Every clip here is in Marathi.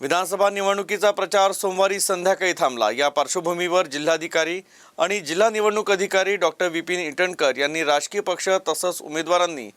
विधानसभा निवडणुकीचा प्रचार सोमवारी संध्याकाळी थांबला. या पार्श्वभूमीवर जिल्हाधिकारी आणि जिल्हा निवडणूक अधिकारी डॉक्टर विपिन इटणकर यांनी राजकीय पक्ष तसंच उमेदवारांनी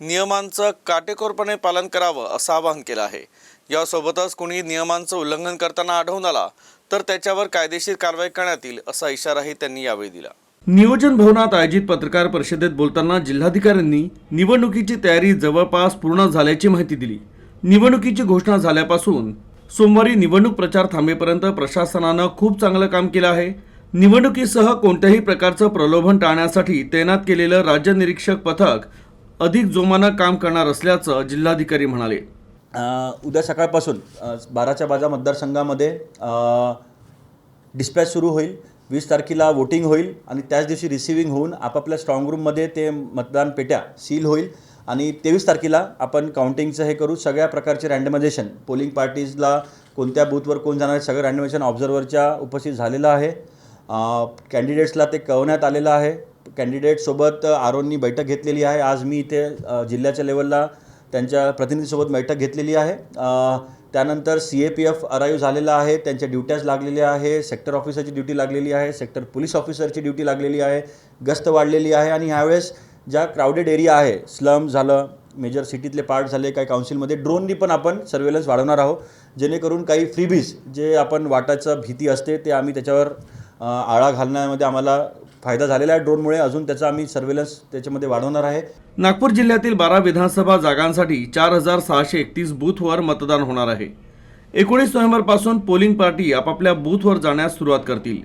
नियमांचं काटेकोरपणे पालन करावं असं आवाहन केलं आहे. यासोबतच कुणी नियमांचं उल्लंघन करताना आढळून आला तर त्याच्यावर कायदेशीर कारवाई करण्यात येईल असा इशाराही त्यांनी यावेळी दिला. नियोजन भवनात आयोजित पत्रकार परिषदेत बोलताना जिल्हाधिकाऱ्यांनी निवडणुकीची तयारी जवळपास पूर्ण झाल्याची माहिती दिली. निवडणुकीची घोषणा झाल्यापासून सोमवारी निवडणूक प्रचार थांबेपर्यंत प्रशासनानं खूप चांगलं काम केलं आहे. निवडणुकीसह कोणत्याही प्रकारचं प्रलोभन टाळण्यासाठी तैनात केलेलं राज्य निरीक्षक पथक अधिक जोमानं काम करणार असल्याचं जिल्हाधिकारी म्हणाले. उद्या सकाळपासून बाराच्या बाजा मतदारसंघामध्ये डिस्पॅच सुरू होईल. वीस तारखेला वोटिंग होईल आणि त्याच दिवशी रिसिव्हिंग होऊन आपापल्या स्ट्रॉंग रूममध्ये ते मतदान पेट्या सील होईल. आणि तेवीस तारखेला आपण काउंटिंगचं हे करू. सगळ्या प्रकारचे रँडमायझेशन पोलिंग पार्टीजला कोणत्या बूथवर कोण जाणार आहे सगळं रँडमायझेशन ऑब्झर्वरच्या उपस्थित झालेलं आहे. कॅन्डिडेट्सला ते कळवण्यात आलेलं आहे. कॅन्डिडेटसोबत आरोंनी बैठक घेतलेली आहे. आज मी इथे जिल्ह्याच्या लेवलला त्यांच्या प्रतिनिधीसोबत बैठक घेतलेली आहे. त्यानंतर C A P F arrive झालेला आहे. त्यांच्या ड्युट्याज लागलेल्या आहे. सेक्टर ऑफिसरची ड्युटी लागलेली आहे. सेक्टर पोलीस ऑफिसरची ड्युटी लागलेली आहे. गस्त वाढलेली आहे. आणि ह्यावेळेस ज्या क्राऊडेड एरिया आहे स्लम झालं मेजर सिटीतले पार्ट झाले काही काउन्सिलमध्ये ड्रोननी पण आपण सर्वेलन्स वाढवणार आहोत. जेणेकरून काही फ्रीबीज जे आपण वाटाचं भीती असते ते आम्ही त्याच्यावर आळा घालण्यामध्ये आम्हाला फायदा झालेला आहे. ड्रोनमुळे अजून त्याचा आम्ही सर्वेलन्स त्याच्यामध्ये वाढवणार आहे. नागपूर जिल्ह्यातील बारा विधानसभा जागांसाठी चार हजार सहाशे एकतीस बूथवर मतदान होणार आहे. एकोणीस नोव्हेंबरपासून पोलिंग पार्टी आपापल्या बूथवर जाण्यास सुरुवात करतील.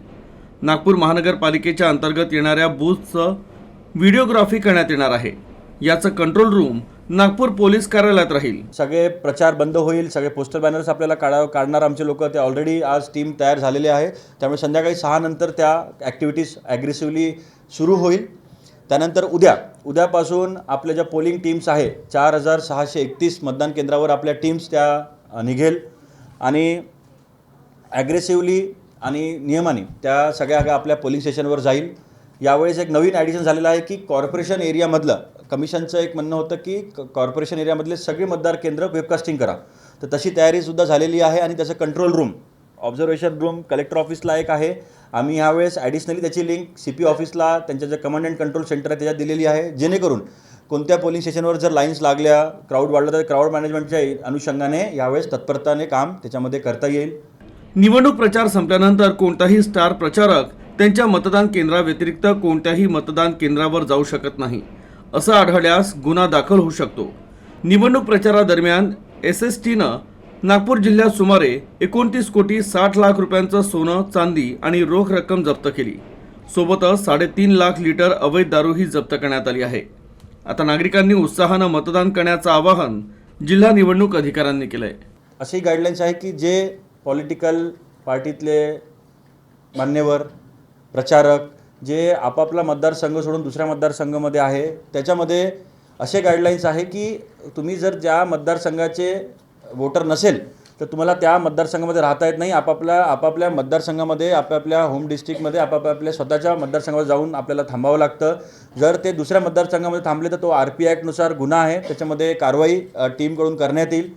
नागपूर महानगरपालिकेच्या अंतर्गत येणाऱ्या बूथचं व्हिडिओग्राफी करण्यात येणार आहे. याचं कंट्रोल रूम नागपूर पोलीस कार्यालयात राहील. सगळे प्रचार बंद होईल सगळे पोस्टर बॅनर्स आपल्याला काढा काढणार आमचे लोक. ते ऑलरेडी आज टीम तयार झालेले आहे. त्यामुळे संध्याकाळी सहा नंतर त्या ॲक्टिव्हिटीज ॲग्रेसिव्हली सुरू होईल. त्यानंतर उद्या उद्यापासून आपल्या ज्या पोलिंग टीम्स आहे चार हजार सहाशे एकतीस मतदान केंद्रावर आपल्या टीम्स त्या निघेल. आणि ॲग्रेसिव्हली आणि नियमाने त्या सगळ्या आपल्या पोलिंग स्टेशनवर जाईल. यावेळेस एक नवीन ॲडिशन झालेलं आहे की कॉर्पोरेशन एरियामधलं कमिशनचं एक म्हणणं होतं की कॉर्पोरेशन एरियामधले सगळे मतदार केंद्र वेबकास्टिंग करा. तर तशी तयारीसुद्धा झालेली आहे आणि त्याचं control room observation room collector ऑफिसला एक आहे. आम्ही ह्यावेळेस ॲडिशनली त्याची लिंक सी पी ऑफिसला त्यांच्या जे कमांड अँड कंट्रोल सेंटर आहे त्याच्यात दिलेली आहे. जेणेकरून कोणत्या पोलिंग स्टेशनवर जर लाईन्स लागल्या क्राऊड वाढलं तर क्राऊड मॅनेजमेंटच्या अनुषंगाने यावेळेस तत्परताने काम त्याच्यामध्ये करता येईल. निवडणूक प्रचार संपल्यानंतर कोणताही स्टार प्रचारक त्यांच्या मतदान केंद्राव्यतिरिक्त कोणत्याही मतदान केंद्रावर जाऊ शकत नाही. असं आढळल्यास गुन्हा दाखल होऊ शकतो. निवडणूक प्रचारादरम्यान एस एस टीनं नागपूर जिल्ह्यात सुमारे एकोणतीस कोटी साठ लाख रुपयांचं सोनं चांदी आणि रोख रक्कम जप्त केली. सोबतच साडेतीन लाख लिटर अवैध दारूही जप्त करण्यात आली आहे. आता नागरिकांनी उत्साहानं मतदान करण्याचं आवाहन जिल्हा निवडणूक अधिकाऱ्यांनी केलं आहे अशी गाईडलाईन्स आहे की जे पॉलिटिकल पार्टीतले मान्यवर प्रचारक जे आपापला मतदारसंघ सोडून दुसऱ्या मतदारसंघामध्ये आहे त्याच्यामध्ये असे गाईडलाईन्स आहे की तुम्ही जर ज्या मतदारसंघाचे वोटर नसेल तर तुम्हाला त्या मतदारसंघामध्ये राहता येत नाही. आपापल्या आपापल्या मतदारसंघामध्ये आपापल्या होम डिस्ट्रिक्टमध्ये आपापल्या स्वतःच्या मतदारसंघावर जाऊन आपल्याला थांबावं लागतं. जर ते दुसऱ्या मतदारसंघामध्ये थांबले तर तो आर पी ॲक्टनुसार गुन्हा आहे. त्याच्यामध्ये कारवाई टीमकडून करण्यात येईल.